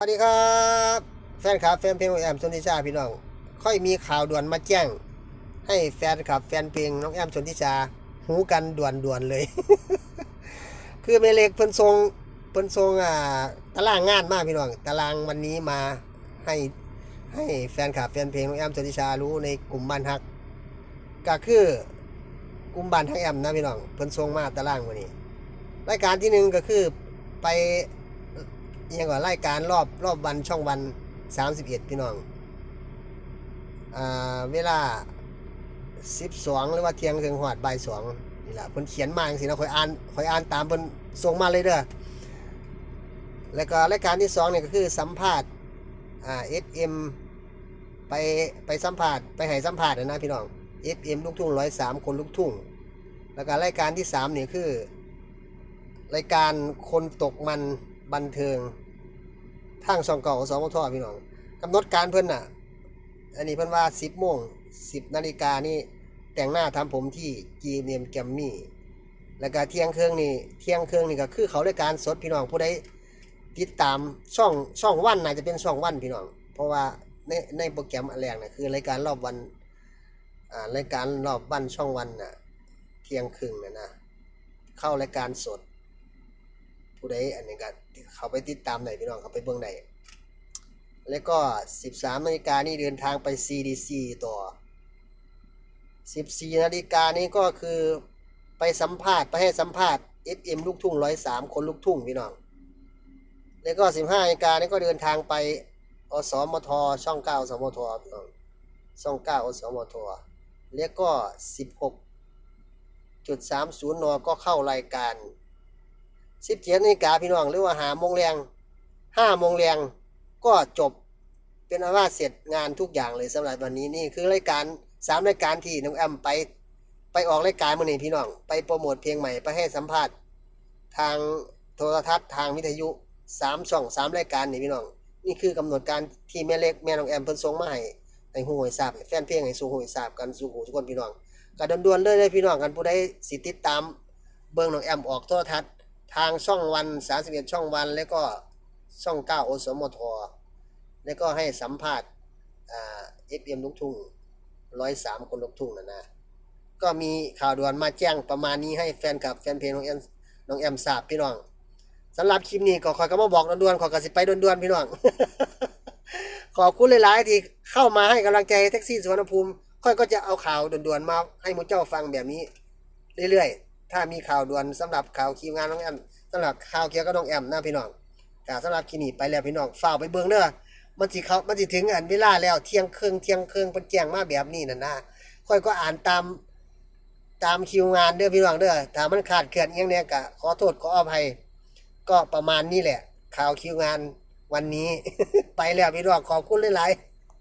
สวัสดีครับแฟนคลับแฟนเพลงน้องแอมชนทิชาพี่น้องค่อยมีข่าวด่วนมาแจ้ง ให้แฟนคลับแฟนเพลงน้องแอมชนทิชาหูกันด่วนด่วนเลย คือเมเล็กเพิ่นทรงเพิ่นทรงอ่าตารางงานมากพี่น้องตารางวันนี้มาให้ให้แฟนคลับแฟนเพลงน้องแอมชนทิชารู้ในกลุ่มบ้านฮัก ก็คือกลุ่มบ้านฮักแอมนะพี่น้องเพิ่นทรงมาตารางวันนี้ รายการที่หนึ่งก็คือไป ยังกว่ารายการรอบรอบวันช่องวันสามสิบเอ็ดพี่น้องอ่าเวลาสิบสองหรือว่าเที่ยงถึงหอดบ่ายสองนี่แหละเพิ่นเขียนมาจังสินะคอยอ่านคอยอ่านตามเพิ่นส่งมาเลยเด้อแล้วก็รายการที่สองเนี่ยก็คือสัมภาษณ์อ่า FM ไปไปสัมภาษณ์ไปให้สัมภาษณ์นะนะพี่น้อง FM ลูกทุ่งร้อยสามคนลูกทุ่งแล้วก็รายการที่สามเนี่ยคือ รายการคนตกมัน บันเทิงทางช่องเก่าของสมทพี่น้องกำหนดการเพิ่อนน่ะ อันนี้เพิ่อนว่า10โมง10นาฬิกานี่แต่งหน้าทำผมที่จีเนียมแกมมี่ แล้วก็เที่ยงเครึ่องนี่เที่ยงเครึ่องนี่ก็คือเขารายการสดพี่น้องผู้ใดติดตามช่องช่องวันน่าจะเป็นช่องวันพี่น้อง เพราะว่าในในโปรแกรมอันแรกน่ะคือรายการรอบวันอ่ารายการรอบวันช่องวันน่ะเที่ยงครึ่งน่ะนะเข้ารายการสด ผู้ใดอันนี้ก็เขาไปติดตามได้พี่น้องเขาไปเบิ่งได้แล้วก็ 13นาฬิกานี่เดินทางไป CDC ต่อ 14นาฬิกานี่ก็คือไปสัมภาษณ์ไปให้สัมภาษณ์ FM ลูกทุ่ง103คนลูกทุ่งพี่น้อง แล้วก็ 15นาฬิกานี่ก็เดินทางไปอสมทช่อง9อสมทพี่น้องช่อง9อสมทแล้วก็ 16.30นก็เข้ารายการ สิบเจ็ดนาฬิกาพี่น้องหรือว่าหาโมงแรงห้าโมงแรงก็จบเป็นอันว่าเสร็จงานทุกอย่างเลยสำหรับวันนี้นี่คือรายการสามรายการที่น้องแอมไปไปออกรายการมื่อนี้พี่น้อง ไปโปรโมทเพลงใหม่ไปให้สัมภาษณ์ทางโทรทัศน์ทางวิทยุสามช่องสามรายการนี่พี่น้อง นี่คือกำหนดการที่แม่เล็กแม่น้องแอมเพิ่นส่งมาให้ให้หูให้ทราบแฟนเพลงให้สู่หูให้ทราบกันสู่หูทุกคนพี่น้องก็ด่วนๆเลยเลยพี่น้องกันผู้ใดสิติดตามเบิ่งน้องแอมออกโทรทัศน์ ทางช่องวัน31ช่องวัน แล้วก็ช่อง9โอสมทแล้วก็ให้สัมภาษณ์เอ่า FM ลูกทุ่ง103คนลูกทุ่งนะนะ ก็มีข่าวด่วนมาแจ้งประมาณนี้ให้แฟนคลับแฟนเพลงน้องแอมน้องแอมทราบพี่น้องสำหรับคลิปนี้ก็คอยก็มาบอกด่วนๆขอยก็สิไปด่วนๆพี่น้อง ขอบคุณหลายๆที่เข้ามาให้กำลังใจแท็กซี่สุวรรณภูมิค่อยก็จะเอาข่าวด่วนๆมาให้มุเจ้าฟังแบบนี้เรื่อยๆ ถ้ามีข่าวด่วนสำหรับข่าวคิวงานน้องแอมสำหรับข่าวเกี่ยวกับน้องแอมนะพี่น้องกาสำหรับคลินิกไปแล้วพี่น้องฝ้าไปเบิ่งเด้อมันสิเขามันสิถึงอันเวลาแล้วเที่ยงครึ่งเที่ยงครึ่งเพิ่นแจ้งมาแบบนี้นั่นนะค่อยก็อ่านตามตามคิวงานเด้อพี่น้องเด้อถ้ามันขาดเกินอหยังเนี่ยก็ขอโทษขออภัย ก็ประมาณนี้แหละ ข่าวคิวงานวันนี้ ไปแล้วพี่น้องขอบคุณหลายๆ